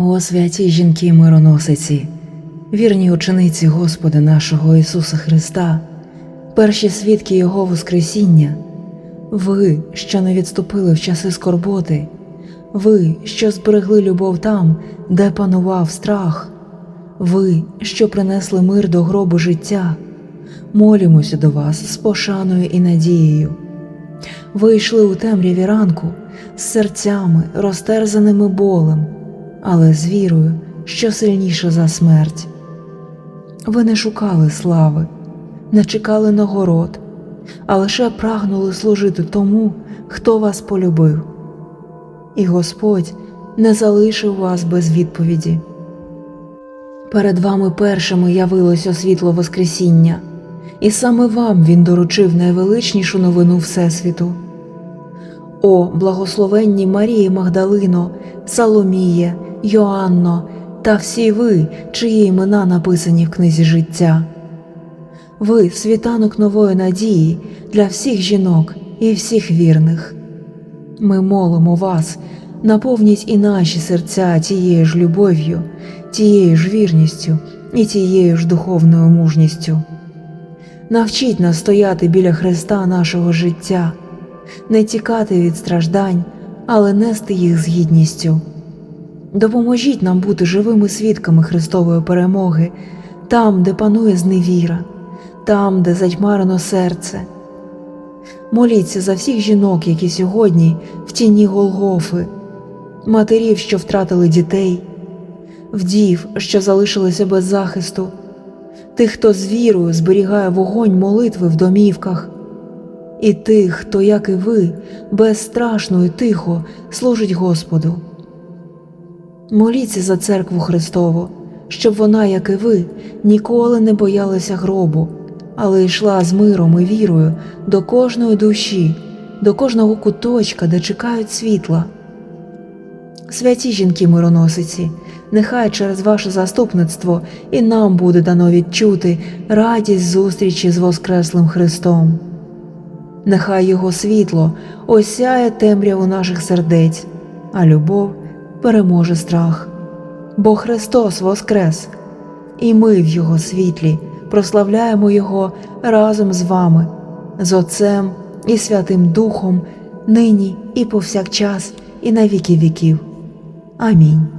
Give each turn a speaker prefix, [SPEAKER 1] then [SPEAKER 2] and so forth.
[SPEAKER 1] О святі жінки мироносиці, вірні учениці Господа нашого Ісуса Христа, перші свідки Його Воскресіння, ви, що не відступили в часи скорботи, ви, що зберегли любов там, де панував страх, ви, що принесли мир до гробу життя, молімося до вас з пошаною і надією. Ви йшли у темряві ранку з серцями, розтерзаними болем, але з вірою, що сильніша за смерть. Ви не шукали слави, не чекали нагород, а лише прагнули служити тому, хто вас полюбив. І Господь не залишив вас без відповіді. Перед вами першими явилося світло Воскресіння, і саме вам він доручив найвеличнішу новину Всесвіту. О, благословенні Марії Магдалино, Саломіє, Йоанно та всі ви, чиї імена написані в книзі життя. Ви світанок нової надії для всіх жінок і всіх вірних. Ми молимо вас, наповніть і наші серця тією ж любов'ю, тією ж вірністю і тією ж духовною мужністю. Навчіть нас стояти біля Христа нашого життя, не тікати від страждань, але нести їх з гідністю. Допоможіть нам бути живими свідками Христової перемоги там, де панує зневіра, там, де затьмарено серце. Моліться за всіх жінок, які сьогодні в тіні Голгофи, матерів, що втратили дітей, вдів, що залишилися без захисту, тих, хто з вірою зберігає вогонь молитви в домівках, і тих, хто, як і ви, безстрашно і тихо служить Господу. Моліться за церкву Христову, щоб вона, як і ви, ніколи не боялася гробу, але йшла з миром і вірою до кожної душі, до кожного куточка, де чекають світла. Святі жінки мироносиці, нехай через ваше заступництво і нам буде дано відчути радість зустрічі з Воскреслим Христом. Нехай Його світло осяє темряву наших сердець, а любов переможе страх. Бо Христос Воскрес, і ми в Його світлі прославляємо Його разом з вами, з Отцем і Святим Духом, нині і повсякчас, і на віки віків. Амінь.